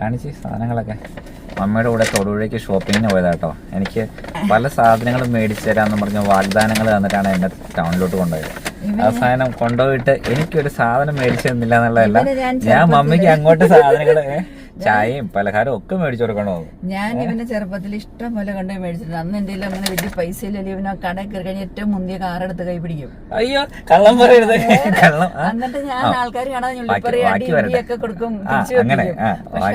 കാണിച്ച് സാധനങ്ങളൊക്കെ. മമ്മിയുടെ കൂടെ തൊടുപുഴയ്ക്ക് ഷോപ്പിങ്ങിന് പോയതാട്ടോ എനിക്ക് പല സാധനങ്ങളും മേടിച്ചു തരാമെന്ന് പറഞ്ഞ വാഗ്ദാനങ്ങൾ തന്നിട്ടാണ് എന്നെ ടൗണിലോട്ട് കൊണ്ടുപോയത്. അവസാനം സാധനം കൊണ്ടുപോയിട്ട് എനിക്കൊരു സാധനം മേടിച്ചു തന്നില്ല എന്നുള്ളതല്ല ഞാൻ മമ്മിക്ക് അങ്ങോട്ട് സാധനങ്ങൾ ചായയും പലഹാരവും ഒക്കെ മേടിച്ചു കൊടുക്കണോ? ഞാൻ ഇവനെ ചെറുപ്പത്തിൽ ഇഷ്ടം പോലെ കണ്ടു മേടിച്ചിട്ടുണ്ട്. അന്ന് എന്തെങ്കിലും അങ്ങനെ വലിയ പൈസ ഇല്ലല്ലോ ഇവനെ കടയിൽ കയറി കഴിഞ്ഞാൽ ഏറ്റവും മുന്തിയ കാറെടുത്ത് കൈ പിടിക്കും. അയ്യോ കള്ളം പറയരുത്. കള്ളം. എന്നിട്ട് ഞാൻ ആൾക്കാർ കാണാതെ ബാക്കി കൊടുക്കും പക്ഷെ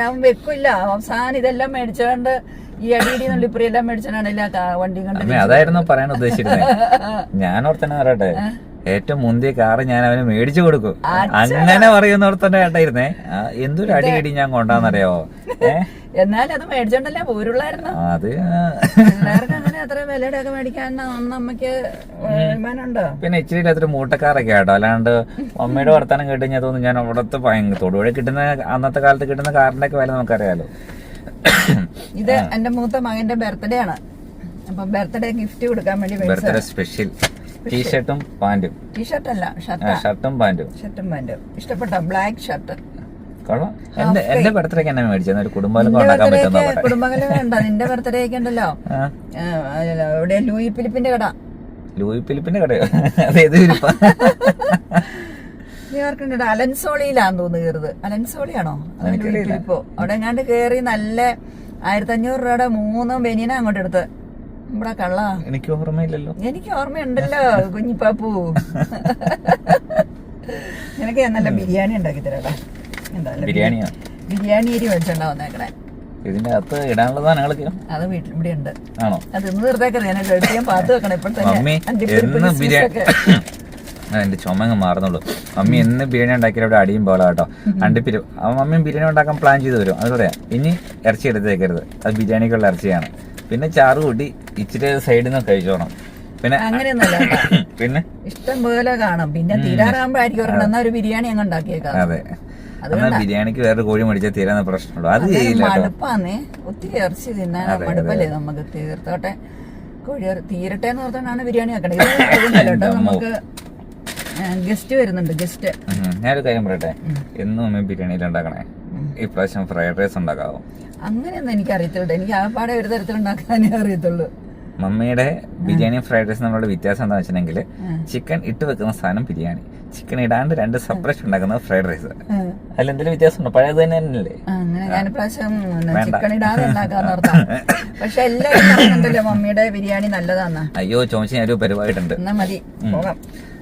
അവൻ വെക്കില്ല. അവസാനം ഇതെല്ലാം മേടിച്ചോണ്ട് ഈ അടിയിടി നുള്ളിപ്പുറി എല്ലാം മേടിച്ചാണ് എല്ലാ വണ്ടി കണ്ട് അമ്മേ അതായിരുന്നു പറയാൻ ഉദ്ദേശിച്ചിരുന്നത് ഞാൻ ഓർത്തന്നെ പറയട്ടെ. ഏറ്റവും മുന്തിയ കാറ് ഞാൻ അവന് മേടിച്ചു കൊടുക്കും. അങ്ങനെ പറയുന്നോടത്തന്നെ കേട്ടായിരുന്നേ എന്തൊരു അടി അടി ഞാൻ കൊണ്ടാന്നറിയാവോ എന്നാൽ അത് മേടിച്ചോണ്ടല്ലേ പോരുള്ളായിരുന്നു? അത് എല്ലാവർക്കും അങ്ങനെ അത്ര വിലയുടെ ഒക്കെ മേടിക്കാൻ അന്ന് അമ്മയ്ക്ക് വരുമാനമുണ്ടോ പിന്നെ ഇച്ചിരി അത്ര മൂട്ടക്കാരൊക്കെ ആട്ടോ. അല്ലാണ്ട് മമ്മിയുടെ വർത്താനം കേട്ട് ഞാൻ തോന്നുന്നു ഞാൻ അവിടത്തെ ഭയങ്കര തൊടുപുഴ കിട്ടുന്ന അന്നത്തെ കാലത്ത് കിട്ടുന്ന കാറിന്റെ ഒക്കെ വില നമുക്കറിയാലോ. ഇത് എന്റെ മൂത്ത മകന്റെ ബർത്ത്ഡേ ആണ്. അപ്പൊ ബർത്ത്ഡേ ഗിഫ്റ്റ് കൊടുക്കാൻ വേണ്ടി ബർത്ത്ഡേ സ്പെഷ്യൽ. ടീഷർട്ടും പാന്റും ടീഷർട്ട് അല്ല ഷർട്ട് ഷർട്ടും പാന്റും ഷർട്ടും പാന്റും ഇഷ്ടപ്പെട്ട ബ്ലാക്ക് ഷർട്ട് എന്റെ ബർത്ത്ഡേക്ക് എന്നെ മേടിച്ചത് ഒരു ബർത്ത്ഡേക്ക് വേണ്ട. നിന്റെ ബർത്ത്ഡേ ഉണ്ടല്ലോ. ഇവിടെ ലൂയി ഫിലിപ്പിന്റെ കട. ലൂയി ഫിലിപ്പിന്റെ കടയോ? അതേത് ഫിലിപ്പാ? നീ ഓർക്കണ്ട അലൻസോളിയിലാന്ന് തോന്നുന്നു കയറുന്നത് അലൻസോളിയാണോ? ഇപ്പോ അവിടെ എങ്ങാണ്ട് കയറി നല്ല ആയിരത്തി അഞ്ഞൂറ് രൂപയുടെ മൂന്ന് ബനിയന അങ്ങോട്ട് എടുത്ത് ഇവിടെ കള്ള. എനിക്ക് ഓർമ്മയില്ലല്ലോ. എനിക്ക് ഓർമ്മയുണ്ടല്ലോ കുഞ്ഞിപ്പാപ്പു. നിനക്ക് ഞാൻ നല്ല ബിരിയാണി ഉണ്ടാക്കി തരാടാ. എന്തായാലും ബിരിയാണിയാ? ബിരിയാണി അരി മേടിച്ചോണ്ടാ വന്നേക്കണേ. ഇതിന്റെ അകത്ത് ഇടാനുള്ള സാധനങ്ങളൊക്കെ അത് വീട്ടിൽ ഇവിടെ ഉണ്ട്. ആണോ? അത് ഇന്ന് തീർത്തേക്കറിയാം ഞാൻ എടുത്ത് പാത്ത് വെക്കണം. ഇപ്പോൾ ആ, എന്റെ ചുമങ്ങ് മാറുന്നുള്ളൂ. മമ്മി എന്ന് ബിരിയാണി ഉണ്ടാക്കിയാൽ ഇവിടെ അടിയും പോലെ കേട്ടോ. അണ്ടിപ്പിരി ആ മമ്മിയും ബിരിയാണി ഉണ്ടാക്കാൻ പ്ലാൻ ചെയ്ത് വരും അത് പറയാം. ഇനി ഇറച്ചി എടുത്തേക്കരുത്. അത് ബിരിയാണിക്കുള്ള ഇറച്ചിയാണ്. പിന്നെ ചാറ് കൂട്ടി ഇച്ചിരി സൈഡിൽ നിന്ന് കഴിച്ചോണം പിന്നെ അങ്ങനെയൊന്നുമല്ല പിന്നെ? ഇഷ്ടം പോലെ കാണും. പിന്നെ തീരാറാകുമ്പോഴായിരിക്കും എന്നാ ഒരു ബിരിയാണി അങ്ങ് ഉണ്ടാക്കിയേക്കാം. അതെ. എന്നാൽ ബിരിയാണിക്ക് വേറെ കോഴി മേടിച്ചാൽ തീരാന്ന പ്രശ്നമുള്ളൂ. അത് ചെയ്യില്ല മടുപ്പാന്നേ. ഒത്തിരി ഇറച്ചി തിന്നാൻ മടുപ്പല്ലേ നമുക്ക്? തീർത്തോട്ടെ. കോഴി തീരട്ടെ എന്ന് പറഞ്ഞാണ് ബിരിയാണി കേട്ടോ? നമുക്ക് ഗസ്റ്റ് വരുന്നുണ്ട് ഗസ്റ്റ്. ഞാനൊരു കാര്യം പറയട്ടെ? എന്നും അമ്മ ബിരിയാണിയിൽ ഉണ്ടാക്കണേ. ഇപ്രാവശ്യം ഫ്രൈഡ് റൈസ് ഉണ്ടാക്കാവോ? അങ്ങനെയൊന്നും എനിക്ക് അറിയത്തില്ല എനിക്ക് ആകപ്പാടെ ഒരു തരത്തിൽ ഉണ്ടാക്കാനേ അറിയത്തുള്ളൂ. മമ്മിയുടെ ബിരിയാണി ഫ്രൈഡ് റൈസ് നമ്മളുടെ വ്യത്യാസം എന്താ വെച്ചിട്ടുണ്ടെങ്കിൽ ചിക്കൻ ഇട്ട് വെക്കുന്ന സാധനം ബിരിയാണി. ചിക്കൻ ഇടാണ്ട് രണ്ട് സെപ്പറേറ്റ് ഉണ്ടാക്കുന്നത് ഫ്രൈഡ് റൈസ്. അതിൽ എന്തെങ്കിലും വ്യത്യാസം ഉണ്ടോ പഴയത് തന്നെ തന്നെയല്ലേ? പക്ഷെ എല്ലാവരും മമ്മിയുടെ ബിരിയാണി നല്ലതാന്നാ. അയ്യോ ചോദിച്ചു ഞാൻ ഒരു പരിപാടിയിട്ടുണ്ട് അപ്പൊ മതി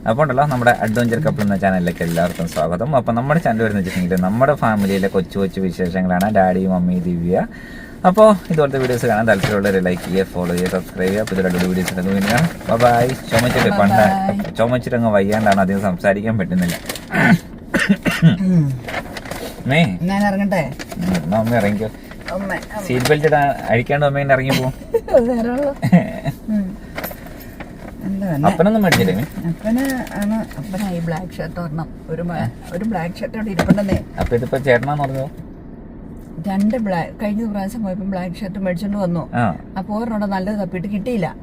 അപ്പോൾ ഉണ്ടല്ലോ നമ്മുടെ അഡ്വഞ്ചർ കപ്പിൾ എന്ന ചാനലിലേക്ക് എല്ലാവർക്കും സ്വാഗതം. അപ്പോൾ നമ്മുടെ ചാനൽ വരുന്ന വെച്ചിട്ടുണ്ടെങ്കിൽ നമ്മുടെ ഫാമിലിയിലെ കൊച്ചു കൊച്ചു വിശേഷങ്ങളാണ്. Daddy mummy Divya. അപ്പോൾ ഇതുപോലത്തെ വീഡിയോസ് കാണാൻ താല്പര്യമുള്ളവർ ലൈക്ക് ചെയ്യുക ഫോളോ ചെയ്യുക സബ്സ്ക്രൈബ് ചെയ്യുക. പുതിയ രണ്ട് വീഡിയോസ് ഒക്കെ വീണ്ടും ബൈ ചുമച്ചിട്ട് പണ്ട് ചുമച്ചിട്ട് അങ്ങ് വയ്യാണ്ടാണ് അധികം സംസാരിക്കാൻ പറ്റുന്നില്ല. ഞാൻ ഇറങ്ങട്ടെ? അമ്മ ഇറങ്ങിക്കോ. സീറ്റ് ബെൽറ്റ് ഇടാൻ അഴിക്കാണ്ട് അമ്മ ഇറങ്ങി പോകും? അപ്പനൊന്നും മേടിച്ചില്ലേ അപ്പന് ആണ് ബ്ലാക്ക് ഷർട്ട് ഒരെണ്ണം. ഒരു ഒരു ബ്ലാക്ക് ഷർട്ട് അവിടെ ഇരിപ്പുണ്ടെന്നേ. അപ്പൊ ഇതിപ്പോ ചേട്ടനാന്ന് പറഞ്ഞോ? രണ്ട് ബ്ലാക്ക് കഴിഞ്ഞ പ്രാവശ്യം പോയപ്പോ ബ്ലാക്ക് ഷർട്ട് മേടിച്ചോണ്ട് വന്നു. അപ്പോ ഒരെണ്ണം നല്ലത് തപ്പിട്ട് കിട്ടിയില്ല.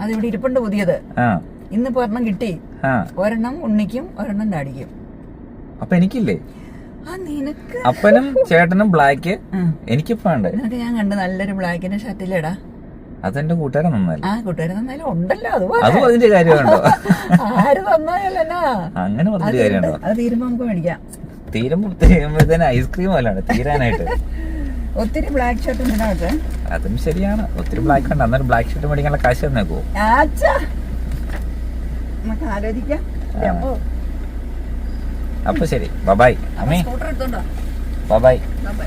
അത് ഇവിടെ ഇരിപ്പുണ്ട് പുതിയത്. ആ. ഇന്നിപ്പോ ഒരെണ്ണം കിട്ടി. ഒരെണ്ണം ഉണ്ണിക്കും ഒരെണ്ണം ഡാഡിക്കും. അപ്പൊ എനിക്കില്ലേ? അപ്പനും ചേട്ടനും ബ്ലാക്ക് എനിക്ക് ഞാൻ കണ്ട് നല്ലൊരു ബ്ലാക്കിന്റെ ഷർട്ടില്ലേടാ അതെന്റെ കൂട്ടുകാരൻ നന്നായി. ആ കൂട്ടുകാരൻ നന്നായാലും ഉണ്ടല്ലോ അത് അതും അതിന്റെ കാര്യമാണോ ആര് തന്നായല്ലോ അങ്ങനെ പറഞ്ഞൊരു കാര്യമുണ്ടോ? അത് തീരുമ്പോ നമുക്ക് മേടിക്കാം. തീരുമ്പോ തീരുമ്പോഴത്തേന് ഐസ്ക്രീം പോലാണ് തീരാനായിട്ട്. ഒത്തിരി ബ്ലാക്ക് ഷർട്ട് ഉണ്ടാവട്ടെ അതും ശരിയാണ്. ഒത്തിരി ബ്ലാക്ക് ഉണ്ട്. അന്നേരം ബ്ലാക്ക് ഷർട്ട് മേടിക്കാനുള്ള കാശ് തന്നേക്കോ. ആച്ചാ. നമുക്ക് ആലോചിക്കാം. അപ്പോ ശരി. ബബായ് അമ്മേ. Bye-bye by